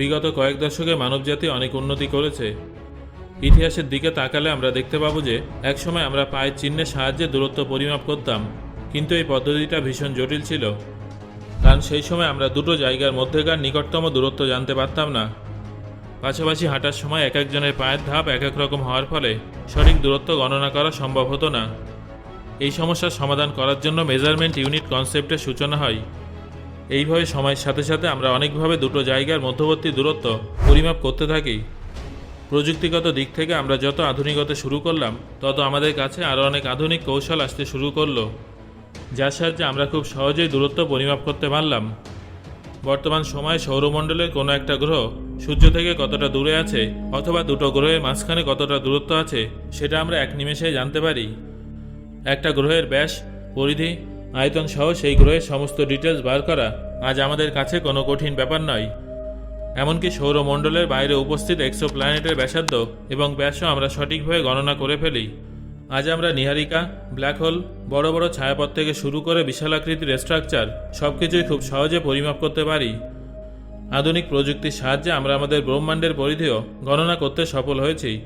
বিগত কয়েক দশকে মানবজাতি অনেক উন্নতি করেছে। ইতিহাসের দিকে তাকালে আমরা দেখতে পাবো যে, একসময় আমরা পায়ের চিহ্নের সাহায্যে দূরত্ব পরিমাপ করতাম, কিন্তু এই পদ্ধতিটা ভীষণ জটিল ছিল। কারণ সেই সময় আমরা দুটো জায়গার মধ্যেকার নিকটতম দূরত্ব জানতে পারতাম না। পাশাপাশি হাঁটার সময় এক একজনের পায়ের ধাপ এক এক রকম হওয়ার ফলে সঠিক দূরত্ব গণনা করা সম্ভব হতো না। এই সমস্যার সমাধান করার জন্য মেজারমেন্ট ইউনিট কনসেপ্টের সূচনা হয়। এইভাবে সময়ের সাথে সাথে আমরা অনেকভাবে দুটো জায়গার মধ্যবর্তী দূরত্ব পরিমাপ করতে থাকি। প্রযুক্তিগত দিক থেকে আমরা যত আধুনিকতা শুরু করলাম, তত আমাদের কাছে আরও অনেক আধুনিক কৌশল আসতে শুরু করল, যার সাহায্যে আমরা খুব সহজেই দূরত্ব পরিমাপ করতে পারলাম। বর্তমান সময়ে সৌরমণ্ডলের কোনো একটা গ্রহ সূর্য থেকে কতটা দূরে আছে অথবা দুটো গ্রহের মাঝখানে কতটা দূরত্ব আছে, সেটা আমরা এক নিমেষেই জানতে পারি। একটা গ্রহের ব্যাস, পরিধি আয়তন সহ সেই গ্রহের সমস্ত ডিটেলস বার করা আজ আমাদের কাছে কোনো কঠিন ব্যাপার নয়। এমনকি সৌরমণ্ডলের বাইরে উপস্থিত এক্সো প্ল্যানেটের ব্যাসার্ধ এবং ব্যাসও আমরা সঠিকভাবে গণনা করে ফেলি। আজ আমরা নিহারিকা ব্ল্যাক হোল বড় বড় ছায়াপথ থেকে শুরু করে বিশালাকৃতির স্ট্রাকচার সব কিছুই খুব সহজে পরিমাপ করতে পারি। আধুনিক প্রযুক্তির সাহায্যে আমরা আমাদের ব্রহ্মাণ্ডের পরিধিও গণনা করতে সফল হয়েছি।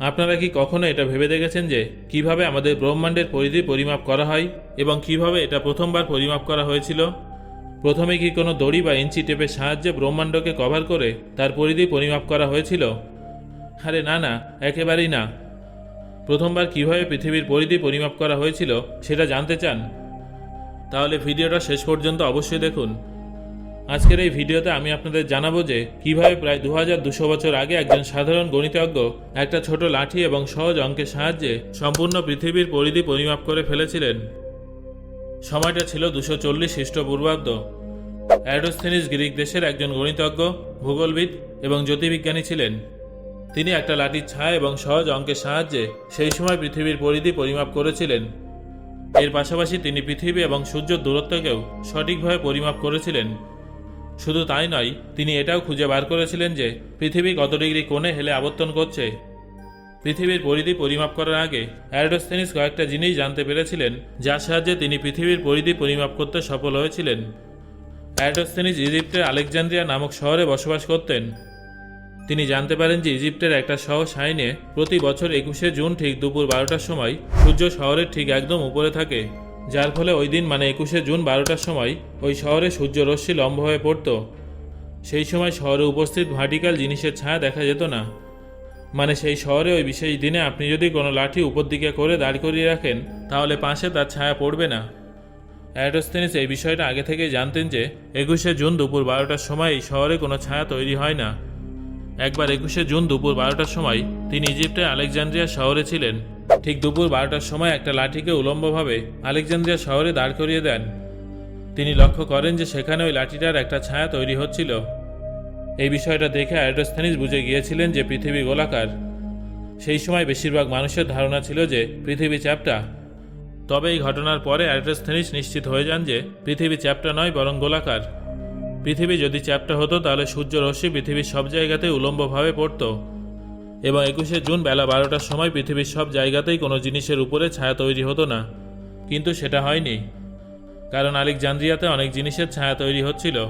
আপনারা কি কখনো এটা ভেবে দেখেছেন যে কীভাবে আমাদের ব্রহ্মাণ্ডের পরিধি পরিমাপ করা হয় এবং কীভাবে এটা প্রথমবার পরিমাপ করা হয়েছিল? প্রথমে কি কোনো দড়ি বা ইঞ্চি টেপের সাহায্যে ব্রহ্মাণ্ডকে কভার করে তার পরিধি পরিমাপ করা হয়েছিল? আরে না না, একেবারেই না। প্রথমবার কীভাবে পৃথিবীর পরিধি পরিমাপ করা হয়েছিল সেটা জানতে চান? তাহলে ভিডিওটা শেষ পর্যন্ত অবশ্যই দেখুন। আজকের এই ভিডিওতে আমি আপনাদের জানাব যে কীভাবে প্রায় দু হাজার দুশো বছর আগে একজন সাধারণ গণিতজ্ঞ একটা ছোট লাঠি এবং সহজ অঙ্কের সাহায্যে সম্পূর্ণ পৃথিবীর পরিধি পরিমাপ করে ফেলেছিলেন। সময়টা ছিল দুশো চল্লিশ খ্রিস্টপূর্বাব্দ। অ্যাডোস্থেনিস গ্রিক দেশের একজন গণিতজ্ঞ, ভূগোলবিদ এবং জ্যোতির্বিজ্ঞানী ছিলেন। তিনি একটা লাঠির ছায়া এবং সহজ অঙ্কের সাহায্যে সেই সময় পৃথিবীর পরিধি পরিমাপ করেছিলেন। এর পাশাপাশি তিনি পৃথিবী এবং সূর্যের দূরত্বকেও সঠিকভাবে পরিমাপ করেছিলেন। শুধু তাই নয়, তিনি এটাও খুঁজে বার করেছিলেন যে পৃথিবী কত ডিগ্রি কোণে হেলে আবর্তন করছে। পৃথিবীর পরিধি পরিমাপ করার আগে অ্যারোডোস্থেনিস কয়েকটা জিনিস জানতে পেরেছিলেন, যার সাহায্যে তিনি পৃথিবীর পরিধি পরিমাপ করতে সফল হয়েছিলেন। অ্যারোডোস্থেনিস ইজিপ্টের আলেকজান্দ্রিয়া নামক শহরে বসবাস করতেন। তিনি জানতে পারেন যে ইজিপ্টের একটা শহর সাইনে প্রতি বছর একুশে জুন ঠিক দুপুর বারোটার সময় সূর্য শহরের ঠিক একদম উপরে থাকে। যার ফলে ওই দিন মানে একুশে জুন বারোটার সময়, ওই শহরে সূর্য রশ্মি লম্ব হয়ে পড়তো। সেই সময় শহরে উপস্থিত ভার্টিক্যাল জিনিসের ছায়া দেখা যেত না। মানে সেই শহরে ওই বিশেষ দিনে আপনি যদি কোনো লাঠি উপর দিকে করে দাঁড় করিয়ে রাখেন, তাহলে পাশে তার ছায়া পড়বে না। অ্যারোস্থেনিস এই বিষয়টা আগে থেকেই জানতেন যে, একুশে জুন দুপুর বারোটার সময় এই শহরে কোনো ছায়া তৈরি হয় না। একবার একুশে জুন দুপুর বারোটার সময় তিনি ইজিপ্টের আলেকজান্দ্রিয়া শহরে ছিলেন। ঠিক দুপুর বারোটার সময় একটা লাঠিকে উলম্বভাবে আলেকজান্দ্রিয়া শহরে দাঁড় করিয়ে দেন। তিনি লক্ষ্য করেন যে সেখানে ওই লাঠিটার একটা ছায়া তৈরি হচ্ছিল। এই বিষয়টা দেখে অ্যারোস্থেনিস বুঝে গিয়েছিলেন যে পৃথিবী গোলাকার। সেই সময় বেশিরভাগ মানুষের ধারণা ছিল যে পৃথিবী চ্যাপ্টা। তবে এই ঘটনার পরে অ্যারোস্থেনিস নিশ্চিত হয়ে যান যে পৃথিবী চ্যাপ্টা নয়, বরং গোলাকার। পৃথিবী যদি চ্যাপ্টা হতো, তাহলে সূর্য রশ্মি পৃথিবীর সব জায়গাতেই উলম্বভাবে পড়ত। এবং একুশে জুন বেলা বারোটার সময় পৃথিবীর সব জায়গাতেই কোনো জিনিসের উপরে ছায়া তৈরি হতো না। কিন্তু সেটা হয়নি। কারণ আলেকজান্দ্রিয়াতে অনেক জিনিসের ছায়া তৈরি হচ্ছিল।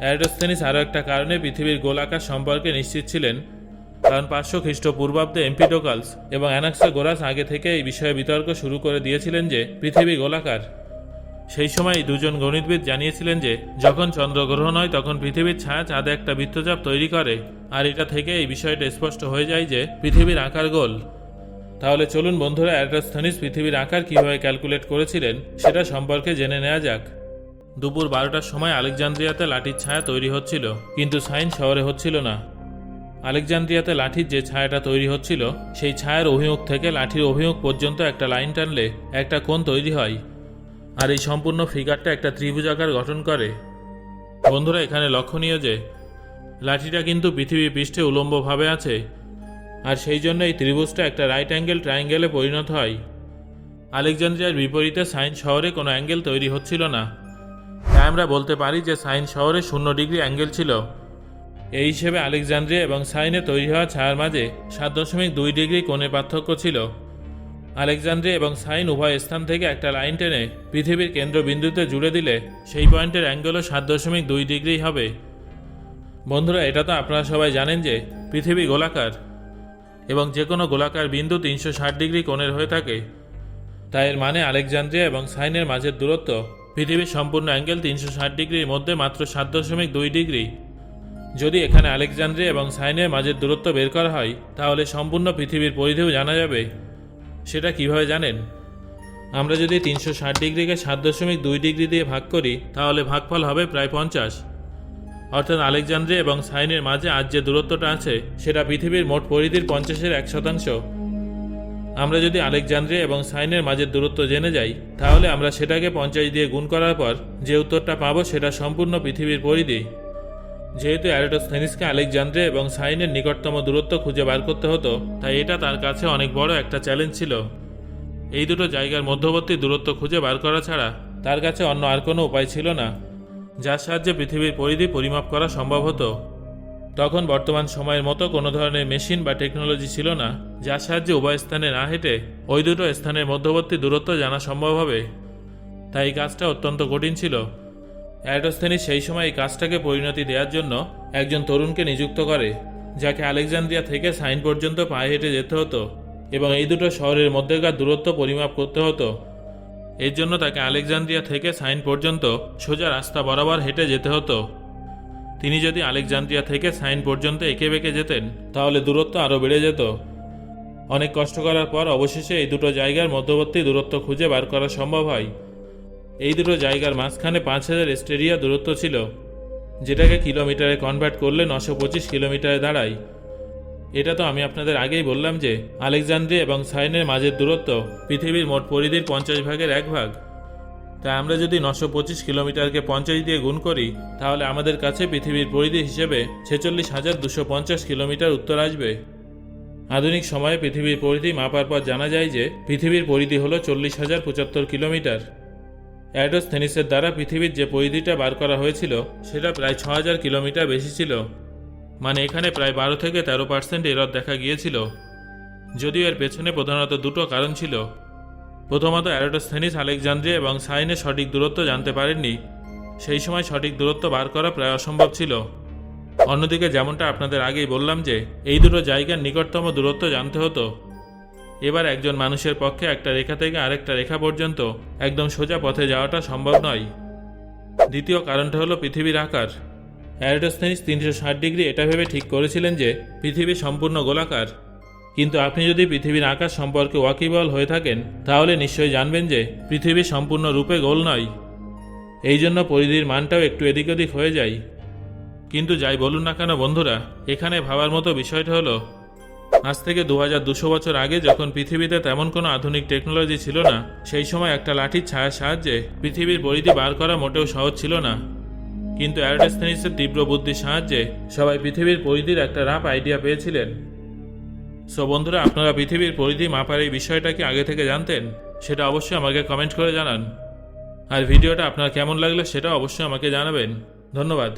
অ্যারোস্থেনিস আরও একটা কারণে পৃথিবীর গোলাকার সম্পর্কে নিশ্চিত ছিলেন। কারণ পাঁচশো খ্রিস্টপূর্বাব্দে এম্পিটোকালস এবং অ্যানাক্সাগোরাস আগে থেকে এই বিষয়ে বিতর্ক শুরু করে দিয়েছিলেন যে পৃথিবী গোলাকার। সেই সময় দুজন গণিতবিদ জানিয়েছিলেন যে, যখন চন্দ্রগ্রহণ হয়, তখন পৃথিবীর ছায়া চাঁদে একটা বৃত্তচাপ তৈরি করে। আর এটা থেকে এই বিষয়টা স্পষ্ট হয়ে যায় যে, পৃথিবীর আকার গোল। তাহলে চলুন বন্ধুরা অ্যারোস্থেনিস পৃথিবীর আকার কীভাবে ক্যালকুলেট করেছিলেন, সেটা সম্পর্কে জেনে নেওয়া যাক। দুপুর বারোটার সময় আলেকজান্দ্রিয়াতে লাঠির ছায়া তৈরি হচ্ছিল, কিন্তু সাইন শহরে হচ্ছিল না। আলেকজান্দ্রিয়াতে লাঠির যে ছায়াটা তৈরি হচ্ছিল, সেই ছায়ার অভিমুখ থেকে লাঠির অভিমুখ পর্যন্ত একটা লাইন টানলে একটা কোণ তৈরি হয়। আর এই সম্পূর্ণ ফিগারটা একটা ত্রিভুজাকার গঠন করে। বন্ধুরা, এখানে লক্ষণীয় যে, লাঠিটা কিন্তু পৃথিবী পৃষ্ঠে উলম্বভাবে আছে, আর সেই জন্য এই ত্রিভুজটা একটা রাইট অ্যাঙ্গেল ট্রায়াঙ্গেলে পরিণত হয়। আলেকজান্দ্রিয়ার বিপরীতে সাইন শহরে কোনো অ্যাঙ্গেল তৈরি হচ্ছিল না। তাই আমরা বলতে পারি যে সাইন শহরে শূন্য ডিগ্রি অ্যাঙ্গেল ছিল। এই হিসেবে আলেকজান্দ্রিয়া এবং সাইনে তৈরি হওয়া ছায়ার মাঝে সাত দশমিক দুই ডিগ্রি কোণের পার্থক্য ছিল। আলেকজান্দ্রিয়া এবং সাইন উভয় স্থান থেকে একটা লাইন টেনে পৃথিবীর কেন্দ্রবিন্দুতে জুড়ে দিলে সেই পয়েন্টের অ্যাঙ্গেলও সাত দশমিক দুই ডিগ্রি হবে। বন্ধুরা, এটা তো আপনারা সবাই জানেন যে পৃথিবী গোলাকার এবং যে কোনো গোলাকার বিন্দু তিনশো ষাট ডিগ্রি কোণের হয়ে থাকে। তাই এর মানে আলেকজান্দ্রিয়া এবং সাইনের মাঝের দূরত্ব পৃথিবীর সম্পূর্ণ অ্যাঙ্গেল তিনশো ষাট ডিগ্রির মধ্যে মাত্র সাত দশমিক দুই ডিগ্রি। যদি এখানে আলেকজান্দ্রিয়া এবং সাইনের মাঝের দূরত্ব বের করা হয়, তাহলে সম্পূর্ণ পৃথিবীর পরিধিও জানা যাবে। সেটা কীভাবে জানেন? আমরা যদি তিনশো ষাট ডিগ্রিকে সাত দশমিক দুই ডিগ্রি দিয়ে ভাগ করি, তাহলে ভাগফল হবে প্রায় পঞ্চাশ। অর্থাৎ আলেকজান্দ্রে এবং সাইনের মাঝে আজ যে দূরত্বটা আছে, সেটা পৃথিবীর মোট পরিধির পঞ্চাশের এক শতাংশ। আমরা যদি আলেকজান্দ্রে এবং সাইনের মাঝের দূরত্ব জেনে যাই, তাহলে আমরা সেটাকে পঞ্চাশ দিয়ে গুণ করার পর যে উত্তরটা পাবো সেটা সম্পূর্ণ পৃথিবীর পরিধি। যেহেতু অ্যারোটোস্থেনিসকে আলেকজান্দ্রিয়া এবং সাইনের নিকটতম দূরত্ব খুঁজে বার করতে হতো, তাই এটা তার কাছে অনেক বড় একটা চ্যালেঞ্জ ছিল। এই দুটো জায়গার মধ্যবর্তী দূরত্ব খুঁজে বার করা ছাড়া তার কাছে অন্য আর কোনো উপায় ছিল না, যার সাহায্যে পৃথিবীর পরিধি পরিমাপ করা সম্ভব হতো। তখন বর্তমান সময়ের মতো কোনো ধরনের মেশিন বা টেকনোলজি ছিল না, যার সাহায্যে উভয় স্থানে না হেঁটে ওই দুটো স্থানের মধ্যবর্তী দূরত্ব জানা সম্ভব হবে। তাই কাজটা অত্যন্ত কঠিন ছিল। অ্যারোস্থেনিস সেই সময় এই কাজটাকে পরিণতি দেওয়ার জন্য একজন তরুণকে নিযুক্ত করে, যাকে আলেকজান্দ্রিয়া থেকে সাইন পর্যন্ত পায়ে হেঁটে যেতে হতো এবং এই দুটো শহরের মধ্যেকার দূরত্ব পরিমাপ করতে হতো। এর জন্য তাকে আলেকজান্দ্রিয়া থেকে সাইন পর্যন্ত সোজা রাস্তা বরাবর হেঁটে যেতে হতো। তিনি যদি আলেকজান্দ্রিয়া থেকে সাইন পর্যন্ত এঁকে বেঁকে যেতেন, তাহলে দূরত্ব আরও বেড়ে যেত। অনেক কষ্ট করার পর অবশেষে এই দুটো জায়গার মধ্যবর্তী দূরত্ব খুঁজে বার করা সম্ভব হয়। এই দুটো জায়গার মাঝখানে পাঁচ হাজার স্টেরিয়া দূরত্ব ছিল, যেটাকে কিলোমিটারে কনভার্ট করলে নশো পঁচিশ কিলোমিটারে দাঁড়ায়। এটা তো আমি আপনাদের আগেই বললাম যে আলেকজান্দ্রি এবং সাইনের মাঝের দূরত্ব পৃথিবীর মোট পরিধির পঞ্চাশ ভাগের এক ভাগ। তাই আমরা যদি নশো পঁচিশ কিলোমিটারকে পঞ্চাশ দিয়ে গুণ করি, তাহলে আমাদের কাছে পৃথিবীর পরিধি হিসেবে ছেচল্লিশ হাজার দুশো পঞ্চাশ কিলোমিটার উত্তর আসবে। আধুনিক সময়ে পৃথিবীর পরিধি মাপার পর জানা যায় যে, পৃথিবীর পরিধি হলো চল্লিশ হাজার পঁচাত্তর কিলোমিটার। অ্যাডোস্থেনিসের দ্বারা পৃথিবীর যে পরিধিটা বার করা হয়েছিল, সেটা প্রায় ছ হাজার কিলোমিটার বেশি ছিল। মানে এখানে প্রায় বারো থেকে তেরো পার্সেন্ট এরর দেখা গিয়েছিল। যদিও এর পেছনে প্রধানত দুটো কারণ ছিল। প্রথমত অ্যারোটোস্থেনিস আলেকজান্দ্রিয়া এবং সাইনের সঠিক দূরত্ব জানতে পারেননি। সেই সময় সঠিক দূরত্ব বার করা প্রায় অসম্ভব ছিল। অন্যদিকে, যেমনটা আপনাদের আগেই বললাম যে, এই দুটো জায়গার নিকটতম দূরত্ব জানতে হতো। এবার একজন মানুষের পক্ষে একটা রেখা থেকে আরেকটা রেখা পর্যন্ত একদম সোজা পথে যাওয়াটা সম্ভব নয়। দ্বিতীয় কারণটা হলো পৃথিবীর আকার। অ্যারোটোস্থেনিস তিনশো ষাট ডিগ্রি এটা ভেবে ঠিক করেছিলেন যে পৃথিবী সম্পূর্ণ গোলাকার। কিন্তু আপনি যদি পৃথিবীর আকার সম্পর্কে ওয়াকিবল হয়ে থাকেন, তাহলে নিশ্চয়ই জানবেন যে পৃথিবী সম্পূর্ণ রূপে গোল নয়। এই জন্য পরিধির মানটাও একটু এদিক ওদিক হয়ে যায়। কিন্তু যাই বলুন না কেন বন্ধুরা, এখানে ভাবার মতো বিষয়টা হলো আজ থেকে দু হাজার দুশো বছর আগে যখন পৃথিবীতে তেমন কোনো আধুনিক টেকনোলজি ছিল না, সেই সময় একটা লাঠির ছায়ার সাহায্যে পৃথিবীর পরিধি বার করা মোটেও সহজ ছিল না। কিন্তু অ্যারোডেস্থেনিসের তীব্র বুদ্ধির সাহায্যে সবাই পৃথিবীর পরিধির একটা রাফ আইডিয়া পেয়েছিলেন। সো বন্ধুরা, আপনারা পৃথিবীর পরিধি মাপার এই বিষয়টা কি আগে থেকে জানতেন? সেটা অবশ্যই আমাকে কমেন্ট করে জানান। আর ভিডিওটা আপনার কেমন লাগল সেটা অবশ্যই আমাকে জানাবেন। ধন্যবাদ।